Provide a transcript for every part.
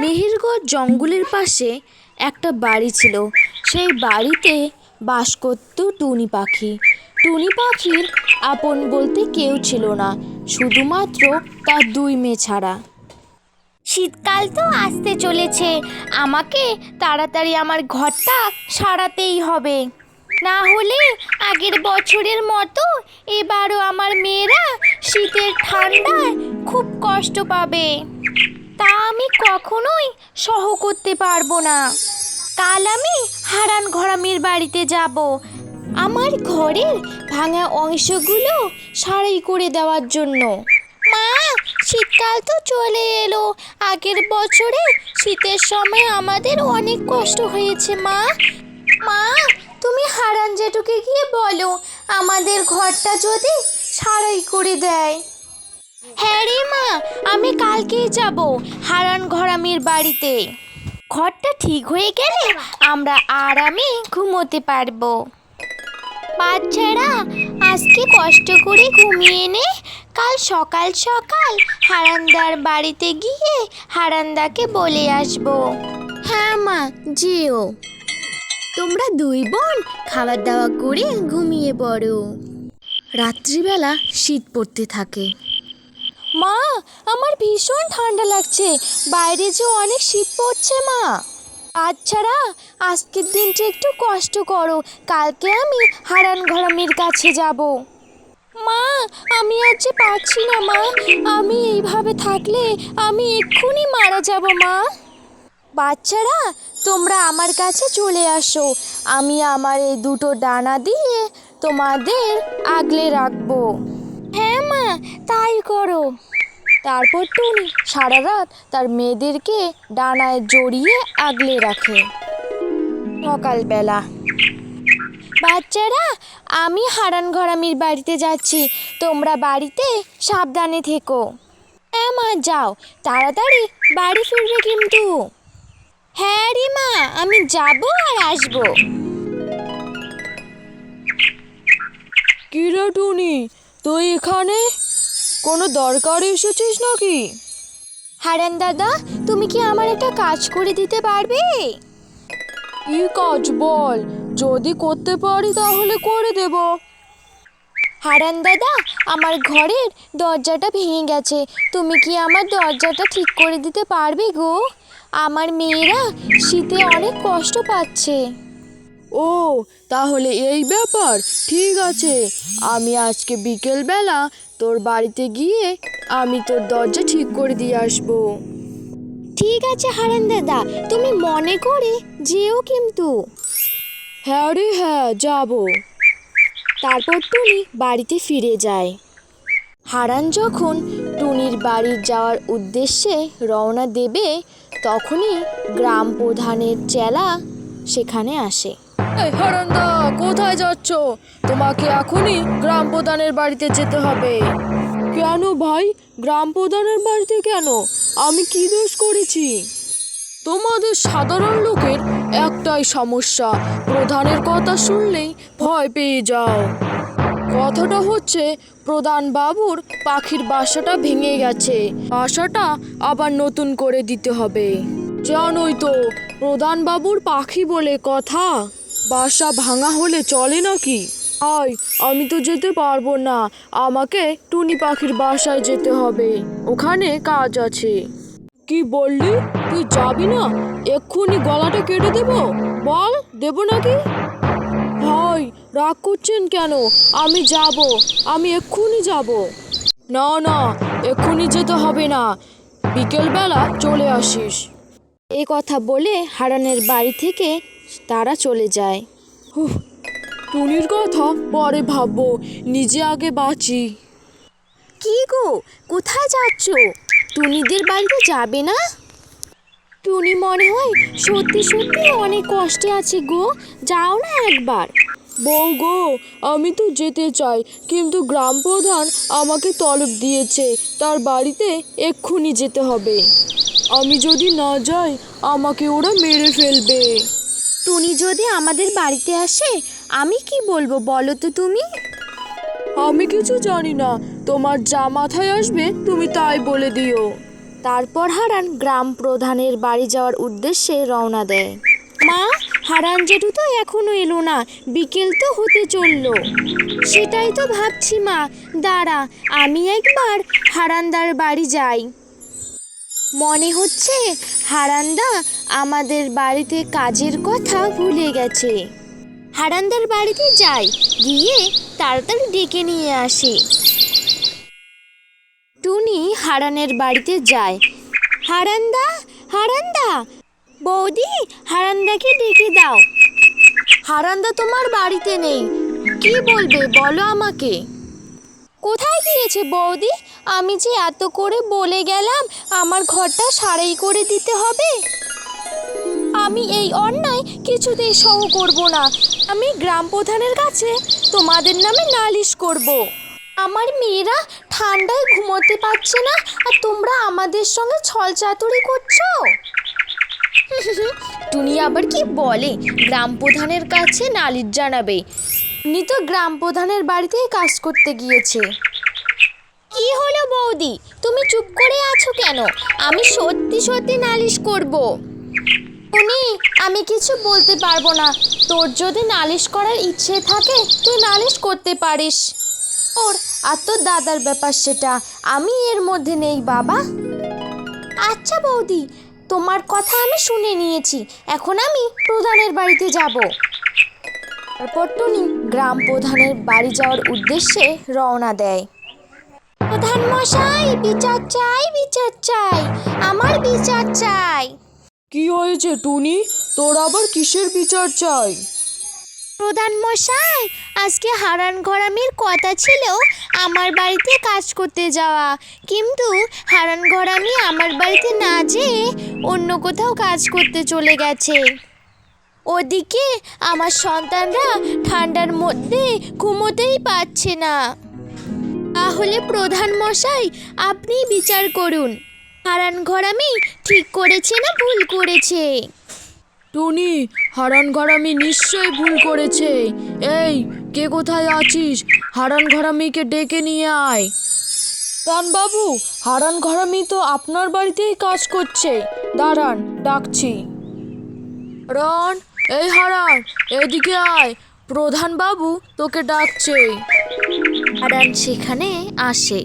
মেহেরগড় জঙ্গলের পাশে একটা বাড়ি ছিল। সেই বাড়িতে বাস করত টুনি পাখি। টুনি পাখির আপন বলতে কেউ ছিল না, শুধুমাত্র তার দুই মেয়ে ছাড়া। শীতকাল তো আসতে চলেছে, আমাকে তাড়াতাড়ি আমার ঘরটা সারাতেই হবে। না হলে আগের বছরের মতো এবারও আমার মেয়েরা শীতের ঠান্ডায় খুব কষ্ট পাবে। তা আমি কখনোই সহ করতে পারব না। কাল আমি হারান ঘরামির বাড়িতে যাব। আমার ঘরের ভাঙা অংশগুলো সারাই করে দেওয়ার জন্য। মা, শীতকাল তো চলে এলো। আগের বছরে শীতের সময় আমাদের অনেক কষ্ট হয়েছে, মা। মা, তুমি হারান জেঠুকে গিয়ে বলো, আমাদের ঘরটা যদি সারাই করে দেয়। হ্যাঁ রে মা, আমি কালকেই যাব, হারান ঘরামির বাড়িতে। ঘরটা ঠিক হয়ে গেলে আমরা আরামে ঘুমোতে পারব। বাচ্চারা, আজকে কষ্ট করে ঘুমিয়ে নে। কাল সকাল সকাল হারান্দার বাড়িতে গিয়ে হারান্দাকে বলে আসব। হ্যাঁ মা, যেও। তোমরা দুই বোন খাবার দাওয়া করে ঘুমিয়ে পড়ো। রাত্রিবেলা শীত পড়তে থাকে। মা, আমার ভীষণ ঠান্ডা লাগছে। বাইরে যে অনেক শীত পড়ছে মা। বাচ্চারা আজকের দিনটা একটু কষ্ট করো। কালকে আমি হারান ঘরামির কাছে যাব। মা, আমি আর যে পারছি না মা, আমি এইভাবে থাকলে আমি এক্ষুনি মারা যাব মা। বাচ্চারা, তোমরা আমার কাছে চলে আসো। আমি আমার এই দুটো ডানা দিয়ে তোমাদের আগলে রাখব। হ্যাঁ মা, তাই করো। তারপর টুনি সারা রাত তার মেয়েদেরকে ডানায় জড়িয়ে আগলে রাখে। সকালবেলা। বাচ্চারা, আমি হারান ঘরামির বাড়িতে যাচ্ছি। তোমরা বাড়িতে সাবধানে থেকো। হ্যাঁ মা, যাও। তাড়াতাড়ি বাড়ি ফিরবে কিন্তু। হ্যাঁ রে মা, আমি যাব আর আসব। কিরে টুনি? তুই এখানে? কোনো দরকার এসেছিস নাকি? হারান দাদা তুমি কি আমার একটা কাজ করে দিতে পারবে? কি কাজ বল? যদি করতে পারি তাহলে করে দেব। হারান দাদা আমার ঘরের দরজাটা ভেঙে গেছে। তুমি কি আমার দরজাটা ঠিক করে দিতে পারবে গো? আমার মেয়েরা শীতে অনেক কষ্ট পাচ্ছে। ও তাহলে এই ব্যাপার ঠিক আছে। আমি আজকে বিকেলবেলা তোর বাড়িতে গিয়ে আমি তোর দরজা ঠিক করে দিয়ে আসব। ঠিক আছে হারান দাদা তুমি মনে করে যেও কিন্তু। হ্যাঁ রে হ্যাঁ যাব। তারপর টুনি বাড়িতে ফিরে যায়। হারান যখন টুনির বাড়ি যাওয়ার উদ্দেশ্যে রওনা দেবে তখনই গ্রাম প্রধানের চেলা সেখানে আসে। এই হারান্দা কোথায় যাচ্ছ? তোমাকে এখনই গ্রাম প্রধানের বাড়িতে যেতে হবে। কেন ভাই? গ্রাম প্রধানের বাড়িতে কেন? আমি কি দোষ করেছি? তোমাদের সাধারণ লোকের একটাই সমস্যা প্রধানের কথা শুনলেই ভয় পেয়ে যাও। কথাটা হচ্ছে প্রধান বাবুর পাখির বাসাটা ভেঙে গেছে। বাসাটা আবার নতুন করে দিতে হবে। জানোই তো প্রধান বাবুর পাখি বলে কথা। বাসা ভাঙা হলে চলে নাকি? আয়, আমি তো যেতে পারব না। আমাকে টুনি পাখির বাসায় যেতে হবে। ওখানে কাজ আছে। কি বললি? তুই যাবি না? এক্ষুনি গলাটা কেটে দেব? বল, দেব নাকি? ভাই, রাগ করছেন কেন? আমি যাব। আমি এক্ষুনি যাব। না না, এক্ষুনি যেতে হবে না। বিকেলবেলা চলে আসিস। এ কথা বলে হারানের বাড়ি থেকে তারা চলে যায়। হুঁ, টুনির কথা পরে ভাববো নিজে আগে বাঁচি। কি গো কোথায় যাচ্ছ? টুনিদের বাড়িতে যাবে না? টুনি মনে হয় সত্যি সত্যি অনেক কষ্টে আছে গো যাও না একবার। বউ গো আমি তো যেতে চাই কিন্তু গ্রাম প্রধান আমাকে তলব দিয়েছে তার বাড়িতে এক্ষুনি যেতে হবে। আমি যদি না যাই আমাকে ওরা মেরে ফেলবে। টুনি যদি আমাদের বাড়িতে আসে আমি কি বলব বলো তো তুমি? আমি কিছু জানি না। তোমার যা মাথায় আসবে তুমি তাই বলে দিও। তারপর হারান গ্রাম প্রধানের বাড়ি যাওয়ার উদ্দেশ্যে রওনা দেয়। মা হারান জেঠু তো এখনও এলো না বিকেল তো হতে চলল। সেটাই তো ভাবছি মা। দাঁড়া আমি একবার হারানদার বাড়ি যাই। মনে হচ্ছে হারান্দা আমাদের বাড়িতে কাজের কথা ভুলে গেছে। হারান্দার বাড়িতে যাই, গিয়ে তাড়াতাড়ি ডেকে নিয়ে আসি। টুনি হারানের বাড়িতে যায়। হারান্দা হারান্দা! বৌদি, হারান্দাকে ডেকে দাও। হারান্দা তোমার বাড়িতে নেই। কি বলবে বলো আমাকে। কোথায় গিয়েছে বৌদি? আমি যে এত করে বলে গেলাম, আমার ঘরটা সারাই করে দিতে হবে। আমি এই অন্যায় কিছুতেই সহ করব না। আমি গ্রাম প্রধানের কাছে তোমাদের নামে নালিশ করব। আমার মেয়েরা ঠান্ডায় ঘুমোতে পারছে না, আর তোমরা আমাদের সঙ্গে ছল চাতুরি করছ? টুনি আবার কি বলে? গ্রাম প্রধানের কাছে নালিশ জানাবে। উনি তো গ্রাম প্রধানের বাড়িতেই কাজ করতে গিয়েছে। কি হলো বৌদি? তুমি চুপ করে আছো কেন? আমি সত্যি সত্যি নালিশ করব। উনি আমি কিছু বলতে পারব না। তোর যদি নালিশ করার ইচ্ছে থাকে তুই নালিশ করতে পারিস। ওর আর তোর দাদার ব্যাপার সেটা। আমি এর মধ্যে নেই বাবা। আচ্ছা বৌদি তোমার কথা আমি শুনে নিয়েছি। এখন আমি প্রধানের বাড়িতে যাব। তারপর টুনি গ্রাম প্রধানের বাড়ি যাওয়ার উদ্দেশ্যে রওনা দেয়। প্রধান মশাই বিচার চাই বিচার চাই আমার বিচার চাই। কি হয়েছে টুনি? তোর আবার কিসের বিচার চাই? প্রধান মশাই আজকে হারান ঘরামির কথা ছিল আমার বাড়িতে কাজ করতে যাওয়া। কিন্তু হারান ঘরামি আমার বাড়িতে না যেয়ে অন্য কোথাও কাজ করতে চলে গেছে। ওদিকে আমার সন্তানরা ঠান্ডার মধ্যে ঘুমোতেই পাচ্ছে না। তাহলে প্রধান মশাই, আপনি বিচার করুন। হারান ঘরামি ঠিক করেছে না ভুল করেছে? টুনি, হারান ঘরামি নিশ্চয়ই ভুল করেছে। এই, কে কোথায় আছিস? হারান ঘরামিকে ডেকে নিয়ে আয়। বাবু হারান ঘরামি তো আপনার বাড়িতেই কাজ করছে। দাঁড়ান, ডাকছি। রন এই হারান এদিকে আয়। প্রধান বাবু তোকে ডাকছে। হারান সেখানে আসে।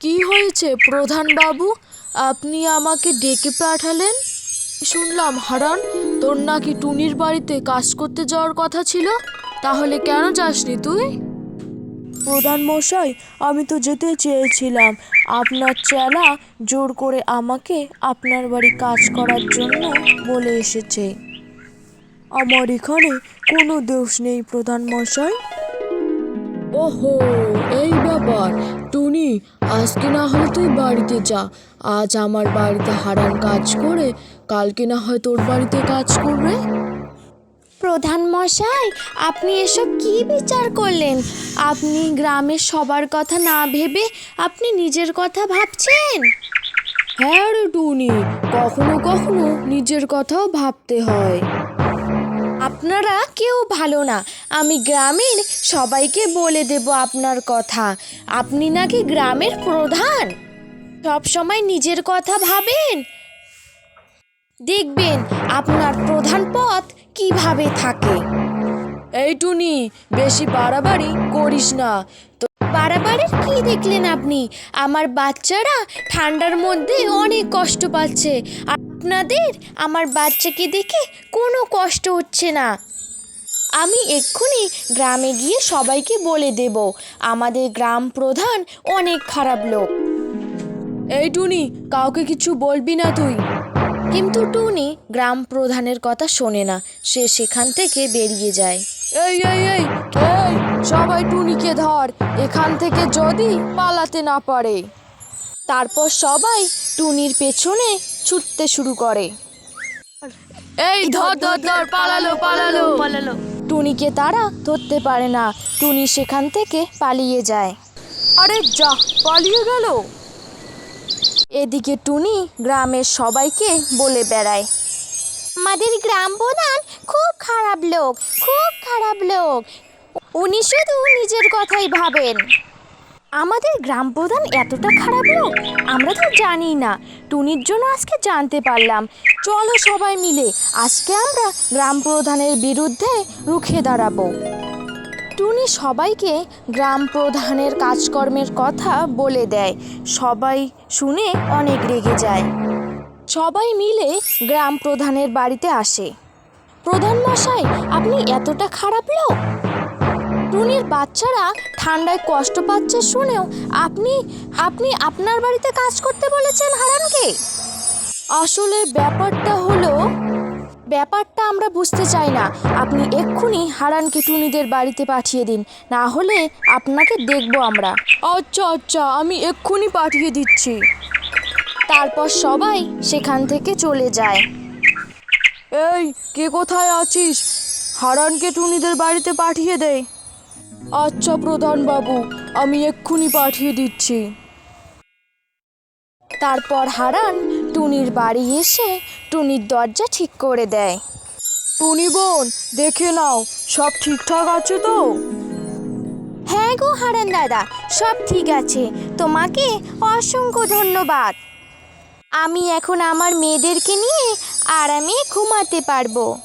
কি হয়েছে প্রধান বাবু আপনি আমাকে ডেকে পাঠালেন? শুনলাম হারান তোর নাকি টুনির বাড়িতে কাজ করতে যাওয়ার কথা ছিল। তাহলে কেন যাসনি তুই? প্রধান মশাই আমি তো যেতে চেয়েছিলাম। আপনার চেলা জোর করে আমাকে আপনার বাড়ি কাজ করার জন্য বলে এসেছে। আমার এখানে কোনো দোষ নেই প্রধান মশাই। ওহো এই ব্যাপার। টুনি আজকে না হলে তুই বাড়িতে যা। আজ আমার বাড়িতে হারান কাজ করে কালকে না হয় তোর বাড়িতে কাজ করবে। প্রধান মশাই আপনি এসব কি বিচার করলেন? আপনি গ্রামের সবার কথা না ভেবে আপনি নিজের কথা ভাবছেন? হ্যাঁ রে টুনি কখনো কখনো নিজের কথাও ভাবতে হয়। আপনারা কেউ ভালো না। আমি গ্রামের সবাইকে বলে দেব আপনার কথা। আপনি নাকি গ্রামের প্রধান? সব সময় নিজের কথা ভাবেন। দেখবেন আপনার প্রধান পদ কীভাবে থাকে। এই টুনি বেশি বাড়াবাড়ি করিস না। তো বাড়াবাড়ির কি দেখলেন আপনি? আমার বাচ্চারা ঠান্ডার মধ্যে অনেক কষ্ট পাচ্ছে। আর আপনাদের? আমার বাচ্চাকে দেখে কোনো কষ্ট হচ্ছে না। আমি এক্ষুনি গ্রামে গিয়ে সবাইকে বলে দেব। আমাদের গ্রাম প্রধান অনেক খারাপ লোক। এই টুনি কাউকে কিছু বলবি না তুই। কিন্তু টুনি গ্রাম প্রধানের কথা শোনে না। সে সেখান থেকে বেরিয়ে যায়। এই এই এই এই সবাই টুনিকে ধর। এখান থেকে যদি পালাতে না পারে। তারপর সবাই টুনির পেছনে ছুটতে শুরু করে। এই ধর ধর ধর পালালো পালালো। পালালো। টুনিকে তারা ধরতে পারে না। টুনি সেখান থেকে পালিয়ে যায়। আরে যা পালিয়ে গেল। এদিকে টুনি গ্রামের সবাইকে বলে বেড়ায়। আমাদের গ্রাম প্রধান খুব খারাপ লোক খুব খারাপ লোক। উনি শুধু নিজের কথাই ভাবেন। আমাদের গ্রাম প্রধান এতটা খারাপ লোক? আমরা তো জানি না। টুনির জন্য আজকে জানতে পারলাম। চলো সবাই মিলে আজকে আমরা গ্রাম প্রধানের বিরুদ্ধে রুখে দাঁড়াবো। টুনি সবাইকে গ্রাম প্রধানের কাজকর্মের কথা বলে দেয়। সবাই শুনে অনেক রেগে যায়। সবাই মিলে গ্রাম প্রধানের বাড়িতে আসে। প্রধান মশাই, আপনি এতটা খারাপ লোক? টুনির বাচ্চারা ঠান্ডায় কষ্ট পাচ্ছে শুনেও আপনি আপনি আপনার বাড়িতে কাজ করতে বলেছেন হারানকে? আসলে ব্যাপারটা হলো, ব্যাপারটা আমরা বুঝতে চাই না। আপনি এক্ষুনি হারানকে টুনিদের বাড়িতে পাঠিয়ে দিন, না হলে আপনাকে দেখব আমরা। আচ্ছা আচ্ছা আমি এক্ষুনি পাঠিয়ে দিচ্ছি। তারপর সবাই সেখান থেকে চলে যায়। এই, কে কোথায় আছিস? হারানকে টুনিদের বাড়িতে পাঠিয়ে দে। আচ্ছা প্রধান বাবু, আমি এক্ষুনি পাঠিয়ে দিচ্ছি। তারপর হারান টুনির বাড়ি এসে টুনির দরজা ঠিক করে দেয়। টুনি বোন, দেখে নাও, সব ঠিকঠাক আছে তো? হ্যাঁ গো হারান দাদা, সব ঠিক আছে। তোমাকে অসংখ্য ধন্যবাদ। আমি এখন আমার মেয়েদেরকে নিয়ে আরামে ঘুমাতে পারব।